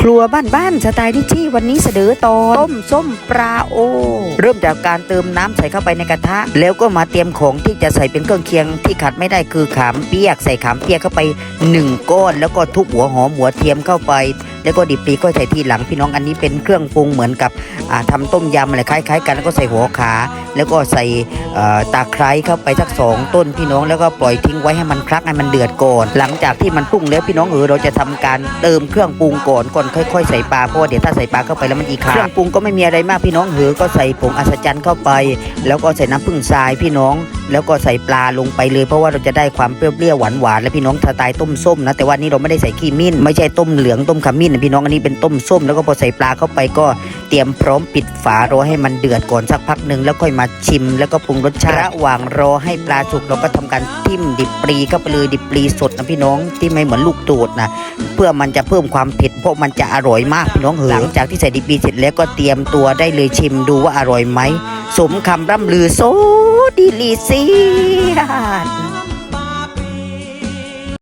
ครัวบ้านบ้านๆสไตล์ดิชี่วันนี้เสนอตอนต้มส้มปลาโอ เริ่มจากการเติมน้ำใส่เข้าไปในกระทะ แล้วก็มาเตรียมของที่จะใส่เป็นเครื่องเคียงที่ขาดไม่ได้คือขามเปียก ใส่ขามเปียกเข้าไปหนึ่งก้อน แล้วก็ทุบหัวหอมหัวเทียมเข้าไปแล้วก็ดิบปีก็ใส่ทีหลังพี่น้องอันนี้เป็นเครื่องปรุงเหมือนกับอ่าทำต้มยำอะไรคล้าย ๆ กันแล้วก็ใส่หัวขา แล้วก็ใส่ตาไคร้เข้าไปสักสองต้นพี่น้องแล้วก็ปล่อยทิ้งไว้ให้มันคลักให้มันเดือดก่อน หลังจากที่มันปรุงแล้วพี่น้องเออเราจะทำการเติมเครื่องปรุงก่อนก่อนค่อย ๆ ใส่ปลาเพราะว่าเดี๋ยวถ้าใส่ปลาเข้าไปแล้วมันอีกเครื่องปรุงก็ไม่มีอะไรมากพี่น้องเออก็ใส่ผงอัศจรรย์เข้าไป แล้วก็ใส่น้ำผึ้งทรายพี่น้อง แล้วก็ใส่ปลาลงไปเลย เพราะว่าเราจะได้ความเปรี้ยวๆหวานๆและพี่น้องสไตล์ต้มส้มนะแต่ว่านี่เราไม่ได้ใส่ขี้มิ้นไม่ใช่ต้มเหลืองต้มขมิ้นนะพี่น้องอันนี้เป็นต้มส้มแล้วก็พอใส่ปลาเข้าไปก็เตรียมพร้อมปิดฝารอให้มันเดือดก่อนสักพักหนึ่งแล้วค่อยมาชิม แล้วก็ปรุงรสชาติระหว่างรอให้ปลาสุกเราก็ทำการทิ่มดิบปลีเข้าไปเลยดิบปลีสดนะพี่น้องที่ไม่เหมือนลูกโดดนะเพื่อมันจะเพิ่มความเผ็ดเพราะมันจะอร่อยมากพี่น้องเหอหลังจากที่ใส่ดิบปลีเสร็จแล้วก็เตรียมตัวได้เลยชิมดูว่าอร่อยไหมสมคำร่ำลือโซดีลีเซียน